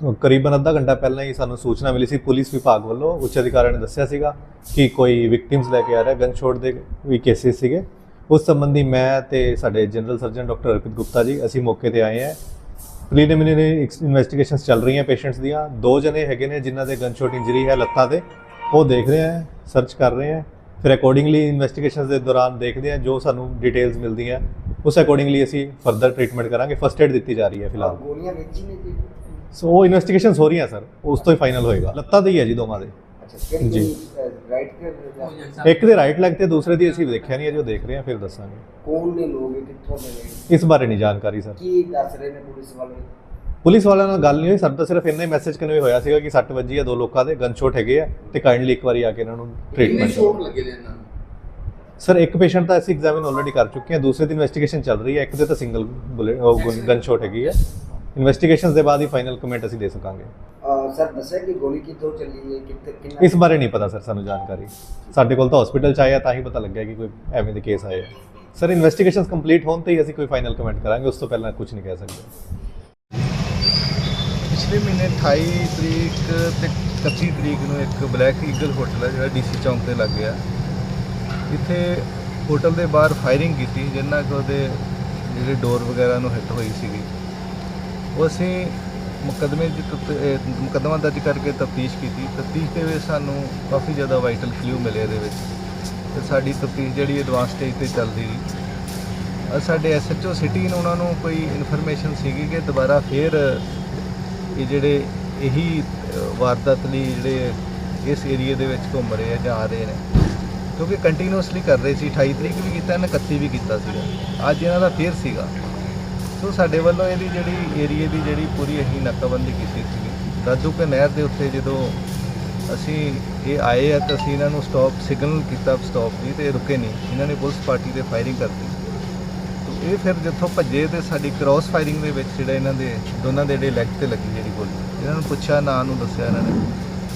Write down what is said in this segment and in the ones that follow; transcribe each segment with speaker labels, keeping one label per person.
Speaker 1: ਕਰੀਬਨ ਅੱਧਾ ਘੰਟਾ ਪਹਿਲਾਂ ਹੀ ਸਾਨੂੰ ਸੂਚਨਾ ਮਿਲੀ ਸੀ ਪੁਲਿਸ ਵਿਭਾਗ ਵੱਲੋਂ, ਉੱਚ ਅਧਿਕਾਰੀਆਂ ਨੇ ਦੱਸਿਆ ਸੀਗਾ ਕਿ ਕੋਈ ਵਿਕਟਿਮਸ ਲੈ ਕੇ ਆ ਰਿਹਾ ਗਨ ਸ਼ੋਟ ਦੇ ਵੀ ਕੇਸਿਸ ਸੀਗੇ। ਉਸ ਸੰਬੰਧੀ ਮੈਂ ਤੇ ਸਾਡੇ general surgeon doctor Arpit Gupta ji, ਅਸੀਂ ਮੌਕੇ ਤੇ ਆਏ ਹਾਂ। ਪ੍ਰੀਲਿਮਿਨਰੀ ਇਨਵੈਸਟੀਗੇਸ਼ਨਸ ਚੱਲ ਰਹੀਆਂ ਪੇਸ਼ੈਂਟਸ ਦੀਆਂ। ਦੋ ਜਣੇ ਹੈਗੇ ਨੇ ਜਿਨ੍ਹਾਂ ਦੇ ਗਨ ਸ਼ੋਟ ਇੰਜਰੀ ਹੈ ਲੱਤਾਂ ਤੇ। ਉਹ ਦੇਖ ਰਹੇ ਹਾਂ ਸਰਚ ਕਰ ਰਹੇ ਹਾਂ। ਫਿਰ ਅਕੋਰਡਿੰਗਲੀ ਇਨਵੈਸਟੀਗੇਸ਼ਨਸ ਦੇ ਦੌਰਾਨ ਦੇਖਦੇ ਹਾਂ ਜੋ ਸਾਨੂੰ ਡਿਟੇਲਸ ਮਿਲਦੀਆਂ। ਉਸ ਅਕੋਰਡਿੰਗਲੀ ਅਸੀਂ ਫਰਦਰ ਟ੍ਰੀਟਮੈਂਟ ਕਰਾਂਗੇ। ਫਸਟ ਏਡ ਦਿੱਤੀ ਜਾ ਰਹੀ ਹੈ ਫਿਲਹਾਲ।
Speaker 2: ਗੋਲੀਆਂ ਵਿੱਚ ਨੇ ਜੀ
Speaker 1: ਸੋ ਉਹ ਇਨਵੈਸਟੀਗੇਸ਼ਨਸ ਹੋ ਰਹੀਆਂ ਸਰ ਉਸ ਤੋਂ ਹੀ ਫਾਈਨਲ ਹੋਏਗਾ। ਲੱਤਾਂ ਤੇ ਹੀ ਹੈ ਜੀ ਦੋਵਾਂ ਦੇ। ਜੀ।
Speaker 2: ਰਾਈਟ ਕਰ
Speaker 1: ਇੱਕ ਦੇ ਰਾਈਟ ਲੈਗ ਤੇ ਦੂਸਰੇ ਦੀ ਅਸੀਂ ਦੇਖਿਆ ਨਹੀਂ ਹੈ ਜੋ ਦੇਖ ਰਹੇ ਹਾਂ ਫਿਰ ਦੱਸਾਂਗੇ।
Speaker 2: ਕੌਣ ਨੇ ਲੋਕ ਇਹ ਕਿੱਥੋਂ ਦੇ ਨੇ?
Speaker 1: ਇਸ ਬਾਰੇ ਨਹੀਂ ਜਾਣਕਾਰੀ ਸਰ
Speaker 2: ਕੀ ਦੱਸ ਰਹੇ ਨੇ ਪੁਲਿਸ ਵਾਲੇ?
Speaker 1: ਪੁਲਿਸ ਵਾਲਿਆਂ ਨਾਲ ਗੱਲ ਨਹੀਂ ਹੋਈ ਸਾਨੂੰ ਤਾਂ ਸਿਰਫ ਇੰਨਾ ਮੈਸੇਜ ਕਨਵੇ ਹੋਇਆ ਸੀਗਾ ਕਿ 60 ਵੱਜੀ ਆ ਦੋ ਲੋਕਾਂ ਦੇ ਗਨ ਸ਼ੋਟ ਹੈਗੇ ਆ ਤੇ ਕਾਈਂਡਲੀ ਇੱਕ ਵਾਰੀ ਆ ਕੇ ਇਹਨਾਂ ਨੂੰ ਟ੍ਰੀਟਮੈਂਟ
Speaker 3: ਸ਼ੋਟ ਲੱਗੇ ਨੇ ਇਹਨਾਂ
Speaker 1: ਸਰ ਇੱਕ ਪੇਸ਼ੈਂਟ ਤਾਂ ਅਸੀਂ ਐਗਜ਼ਾਮਿਨ ਆਲਰੇਡੀ ਕਰ ਚੁੱਕੇ ਹਾਂ ਦੂਸਰੇ ਦੀ ਇਨਵੈਸਟੀਗੇਸ਼ਨ ਚੱਲ ਰਹੀ ਹੈ ਇੱਕ ਦੇ ਤਾਂ ਸਿੰਗਲ ਬੁਲੇਟ ਗਨ ਸ਼ੋਟ ਹੈਗੀ ਹੈ ਇਨਵੈਸਟੀਗੇਸ਼ਨਸ ਦੇ ਬਾਅਦ ਹੀ ਫਾਈਨਲ ਕਮੈਂਟ ਅਸੀਂ ਦੇ ਸਕਾਂਗੇ।
Speaker 2: ਸਰ ਦੱਸਿਆ ਕਿ ਗੋਲੀ ਕਿੱਥੋਂ ਚੱਲੀ ਹੈ ਕਿੱਥੇ ਕਿੰਨਾ
Speaker 1: ਇਸ ਬਾਰੇ ਨਹੀਂ ਪਤਾ ਸਰ ਸਾਨੂੰ ਜਾਣਕਾਰੀ। ਸਾਡੇ ਕੋਲ ਤਾਂ ਹਸਪੀਟਲ ਚ ਆਇਆ ਤਾਂ ਹੀ ਪਤਾ ਲੱਗਿਆ ਕਿ ਕੋਈ ਐਵੇਂ ਦੇ ਕੇਸ ਆਏ ਸਰ ਇਨਵੈਸਟੀਗੇਸ਼ਨਸ ਕੰਪਲੀਟ ਹੋਣ ਤੇ ਹੀ ਅਸੀਂ ਕੋਈ ਫਾਈਨਲ ਕਮੈਂਟ ਕਰਾਂਗੇ ਉਸ ਤੋਂ ਪਹਿਲਾਂ ਕੁਝ ਨਹੀਂ ਕਹਿ ਸਕਦੇ।
Speaker 4: ਪਿਛਲੇ ਮਹੀਨੇ 28 ਤਰੀਕ ਤੇ 31 ਤਰੀਕ ਨੂੰ ਇੱਕ ਬਲੈਕ ਈਗਲ ਹੋਟਲ ਹੈ ਜਿਹੜਾ ਡੀਸੀ ਚੌਂਕ ਤੇ ਲੱਗ ਗਿਆ। ਇੱਥੇ ਹੋਟਲ ਦੇ ਬਾਹਰ ਫਾਇਰਿੰਗ ਕੀਤੀ ਜਿੰਨਾ ਕਿ ਉਹਦੇ ਜਿਹੜੇ ਡੋਰ ਵਗੈਰਾ ਨੂੰ ਹਿੱਟ ਹੋਈ ਸੀਗੀ। ਉਹ ਅਸੀਂ ਮੁਕੱਦਮੇ ਦੀ ਤਫ- ਮੁਕੱਦਮਾ ਦਰਜ ਕਰਕੇ ਤਫਤੀਸ਼ ਕੀਤੀ। ਤਫਤੀਸ਼ ਦੇ ਵਿੱਚ ਸਾਨੂੰ ਕਾਫੀ ਜ਼ਿਆਦਾ ਵਾਈਟਲ ਕਲੂ ਮਿਲੇ ਇਹਦੇ ਵਿੱਚ। ਤੇ ਸਾਡੀ ਤਫਤੀਸ਼ ਜਿਹੜੀ ਐਡਵਾਂਸ ਸਟੇਜ ਤੇ ਚੱਲਦੀ ਰਹੀ। ਅਹ ਸਾਡੇ ਐਸਐਚਓ ਸਿਟੀ ਨੂੰ ਉਹਨਾਂ ਨੂੰ ਕੋਈ ਇਨਫੋਰਮੇਸ਼ਨ ਸੀਗੀ ਕਿ ਦੁਬਾਰਾ ਫੇਰ ਇਹ ਜਿਹੜੇ ਇਹੀ ਵਾਰਦਾਤ ਲਈ ਜਿਹੜੇ ਇਸ ਏਰੀਆ ਦੇ ਵਿੱਚ ਘੁੰਮ ਰਹੇ ਆ ਜਾਂ ਆ ਰਹੇ ਨੇ। ਕਿਉਂਕਿ ਕੰਟੀਨਿਊਸਲੀ ਕਰ ਰਹੇ ਸੀ। 28 ਤਰੀਕ ਵੀ ਕੀਤਾ ਇਹਨੇ 31 ਵੀ ਕੀਤਾ ਸੀਗਾ। ਅੱਜ ਇਹਨਾਂ ਦਾ ਫੇਰ ਸੀਗਾ। ਸੋ ਸਾਡੇ ਵੱਲੋਂ ਇਹਦੀ ਜਿਹੜੀ ਏਰੀਏ ਦੀ ਜਿਹੜੀ ਪੂਰੀ ਅਸੀਂ ਨਾਕਾਬੰਦੀ ਕੀਤੀ ਸੀਗੀ। ਰਾਜੂ ਕੇ ਨਹਿਰ ਦੇ ਉੱਤੇ ਜਦੋਂ ਅਸੀਂ ਇਹ ਆਏ ਆ ਤਾਂ ਅਸੀਂ ਇਹਨਾਂ ਨੂੰ ਸਟਾਪ ਸਿਗਨਲ ਕੀਤਾ ਸਟਾਪ ਦੀ ਤੇ ਰੁਕੇ ਨਹੀਂ। ਇਹਨਾਂ ਨੇ ਪੁਲਿਸ ਪਾਰਟੀ ਤੇ ਫਾਇਰਿੰਗ ਕਰਤੀ। ਤੇ ਇਹ ਫਿਰ ਜਿੱਥੋਂ ਭੱਜੇ ਤੇ ਸਾਡੀ ਕ੍ਰਾਸ ਫਾਇਰਿੰਗ ਦੇ ਵਿੱਚ ਜਿਹੜਾ ਇਹਨਾਂ ਦੇ, ਦੋਨਾਂ ਦੇ ਜਿਹੜੇ ਲੈਗ ਤੇ ਲੱਗੀ ਜਿਹੜੀ ਗੋਲੀ। ਇਹਨਾਂ ਨੂੰ ਪੁੱਛਿਆ, ਨਾਂ ਨੂੰ ਦੱਸਿਆ ਇਹਨਾਂ ਨੇ।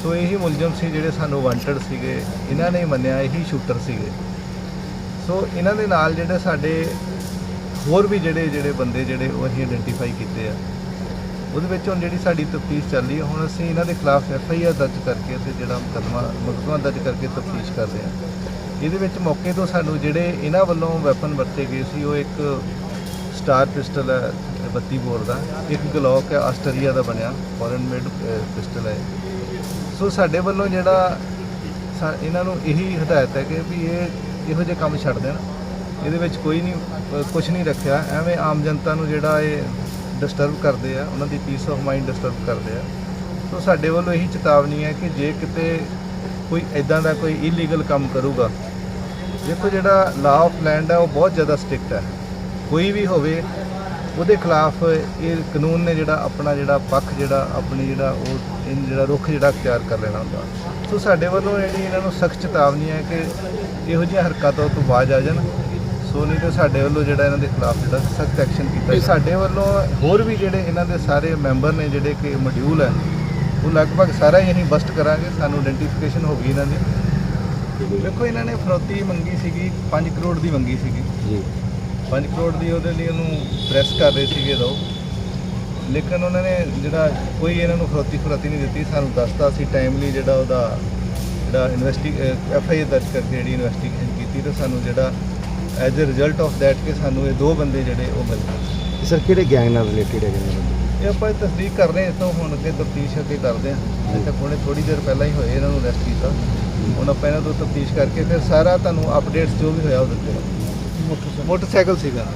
Speaker 4: ਸੋ ਇਹੀ ਮੁਲਜ਼ਮ ਸੀ ਜਿਹੜੇ ਸਾਨੂੰ ਵਾਂਟਡ ਸੀਗੇ। ਇਹਨਾਂ ਨੇ ਮੰਨਿਆ ਇਹੀ ਸ਼ੂਟਰ ਸੀਗੇ। ਸੋ ਇਹਨਾਂ ਦੇ ਨਾਲ ਜਿਹੜੇ ਸਾਡੇ ਹੋਰ ਵੀ ਜਿਹੜੇ ਜਿਹੜੇ ਬੰਦੇ ਜਿਹੜੇ ਉਹ ਅਸੀਂ ਆਇਡੈਂਟੀਫਾਈ ਕੀਤੇ ਆ, ਉਹਦੇ ਵਿੱਚ ਹੁਣ ਜਿਹੜੀ ਸਾਡੀ ਤਫਤੀਸ਼ ਚੱਲ ਰਹੀ ਹੈ ਹੁਣ ਅਸੀਂ ਇਹਨਾਂ ਦੇ ਖਿਲਾਫ ਐਫ ਆਈ ਆਰ ਦਰਜ ਕਰਕੇ ਤੇ ਜਿਹੜਾ ਮੁਕੱਦਮਾ ਮੁਕੱਦਮਾ ਦਰਜ ਕਰਕੇ ਤਫਤੀਸ਼ ਕਰ ਰਹੇ ਹਾਂ ਇਹਦੇ ਵਿੱਚ ਮੌਕੇ ਤੋਂ ਸਾਨੂੰ ਜਿਹੜੇ ਇਹਨਾਂ ਵੱਲੋਂ ਵੈਪਨ ਵਰਤੇ ਗਏ ਸੀ, ਉਹ ਇੱਕ ਸਟਾਰ ਪਿਸਟਲ ਹੈ 32 ਬੋਰ ਦਾ, ਇੱਕ ਗਲੌਕ ਹੈ ਆਸਟਰੀਆ ਦਾ ਬਣਿਆ ਫੋਰਨ ਮੇਡ ਪਿਸਟਲ ਹੈ। ਸੋ ਸਾਡੇ ਵੱਲੋਂ ਜਿਹੜਾ ਸਾ- ਇਹਨਾਂ ਨੂੰ ਇਹੀ ਹਦਾਇਤ ਹੈ ਕਿ ਵੀ ਇਹ ਇਹੋ ਜਿਹੇ ਕੰਮ ਛੱਡ ਦੇਣ। ਇਹਦੇ ਵਿੱਚ ਕੋਈ ਨਹੀਂ ਕੁਝ ਨਹੀਂ ਰੱਖਿਆ। ਐਵੇਂ ਆਮ ਜਨਤਾ ਨੂੰ ਜਿਹੜਾ ਇਹ ਡਿਸਟਰਬ ਕਰਦੇ ਆ, ਉਹਨਾਂ ਦੀ ਪੀਸ ਆਫ ਮਾਈਂਡ ਡਿਸਟਰਬ ਕਰਦੇ ਆ। ਸੋ ਸਾਡੇ ਵੱਲੋਂ ਇਹੀ ਚੇਤਾਵਨੀ ਹੈ ਕਿ ਜੇ ਕਿਤੇ ਕੋਈ ਇਦਾਂ ਦਾ ਕੋਈ ਇਲੀਗਲ ਕੰਮ ਕਰੂਗਾ, ਦੇਖੋ ਜਿਹੜਾ ਲਾਅ ਆਫ ਲੈਂਡ ਹੈ ਉਹ ਬਹੁਤ ਜ਼ਿਆਦਾ ਸਟ੍ਰਿਕਟ ਹੈ। ਕੋਈ ਵੀ ਹੋਵੇ, ਉਹਦੇ ਖਿਲਾਫ ਇਹ ਕਾਨੂੰਨ ਨੇ ਜਿਹੜਾ ਆਪਣਾ ਜਿਹੜਾ ਪੱਖ ਜਿਹੜਾ, ਆਪਣੀ ਜਿਹੜਾ ਉਹ, ਇਹ ਜਿਹੜਾ ਰੁਖ ਜਿਹੜਾ ਅਖਤਿਆਰ ਕਰ ਲੈਣਾ ਹੁੰਦਾ। ਸੋ ਸਾਡੇ ਵੱਲੋਂ ਜਿਹੜੀ ਇਹਨਾਂ ਨੂੰ ਸਖਤ ਚੇਤਾਵਨੀ ਹੈ ਕਿ ਇਹੋ ਜਿਹੀਆਂ ਹਰਕਤਾਂ ਤੋਂ ਬਾਜ ਆ ਜਾਣ। ਸੋ ਨਹੀਂ ਤੇ ਸਾਡੇ ਵੱਲੋਂ ਜਿਹੜਾ ਇਹਨਾਂ ਦੇ ਖਿਲਾਫ ਜਿਹੜਾ ਸਖਤ ਐਕਸ਼ਨ ਕੀਤਾ। ਸਾਡੇ ਵੱਲੋਂ ਹੋਰ ਵੀ ਜਿਹੜੇ ਇਹਨਾਂ ਦੇ ਸਾਰੇ ਮੈਂਬਰ ਨੇ ਜਿਹੜੇ ਕਿ ਮੋਡਿਊਲ ਹੈ ਉਹ ਲਗਭਗ ਸਾਰਾ ਹੀ ਅਸੀਂ ਬਸਟ ਕਰਾਂਗੇ। ਸਾਨੂੰ ਆਇਡੈਂਟੀਫਿਕੇਸ਼ਨ ਹੋ ਗਈ ਇਹਨਾਂ ਦੀ। ਦੇਖੋ ਇਹਨਾਂ ਨੇ ਫਰੋਤੀ ਮੰਗੀ ਸੀਗੀ 5 ਕਰੋੜ ਦੀ ਮੰਗੀ ਸੀਗੀ।
Speaker 2: ਜੀ।
Speaker 4: 5 ਕਰੋੜ ਦੀ ਉਹਦੇ ਲਈ ਉਹਨੂੰ ਪ੍ਰੈਸ ਕਰ ਰਹੇ ਸੀਗੇ ਦੋ ਲੇਕਿਨ ਉਹਨਾਂ ਨੇ ਜਿਹੜਾ ਕੋਈ ਇਹਨਾਂ ਨੂੰ ਫਰੋਤੀ ਫਰੋਤੀ ਨਹੀਂ ਦਿੱਤੀ। ਸਾਨੂੰ ਦੱਸਤਾ ਸੀ ਟਾਈਮਲੀ ਜਿਹੜਾ ਉਹਦਾ ਜਿਹੜਾ ਇਨਵੈਸਟੀ ਐਫ ਆਈ ਦਰਜ ਕਰਕੇ ਜਿਹੜੀ ਇਨਵੈਸਟੀਗੇਸ਼ਨ ਕੀਤੀ ਤੇ ਸਾਨੂੰ ਜਿਹੜਾ as a result of that ਕਿ ਸਾਨੂੰ ਇਹ ਦੋ ਬੰਦੇ ਜਿਹੜੇ ਉਹ ਮਿਲ ਗਏ।
Speaker 2: ਸਰ ਕਿਹੜੇ ਗੈਂਗ ਨਾਲ ਰਿਲੇਟਡ ਹੈਗੇ ਨੇ
Speaker 4: ਇਹ ਆਪਾਂ ਇਹ ਤਸਦੀਕ ਕਰ ਰਹੇ ਹਾਂ ਇਹ ਤੋਂ ਹੁਣ ਅੱਗੇ ਤਫਤੀਸ਼ ਅੱਗੇ ਕਰਦੇ ਹਾਂ। ਇੱਥੇ ਕੋਲੇ ਥੋੜੀ ਦੇਰ ਪਹਿਲਾਂ ਹੀ ਹੋਏ ਇਹਨਾਂ ਨੂੰ ਅਰੈਸਟ ਕੀਤਾ ਹੁਣ ਆਪਾਂ ਇਹਨਾਂ ਤੋਂ ਤਫਤੀਸ਼ ਕਰਕੇ ਫਿਰ ਸਾਰਾ ਤੁਹਾਨੂੰ ਅਪਡੇਟਸ ਜੋ ਵੀ ਹੋਇਆ ਉਹ ਦਿੱਤੇ ਮੋਟਰਸਾਈਕਲ ਸੀਗਾ।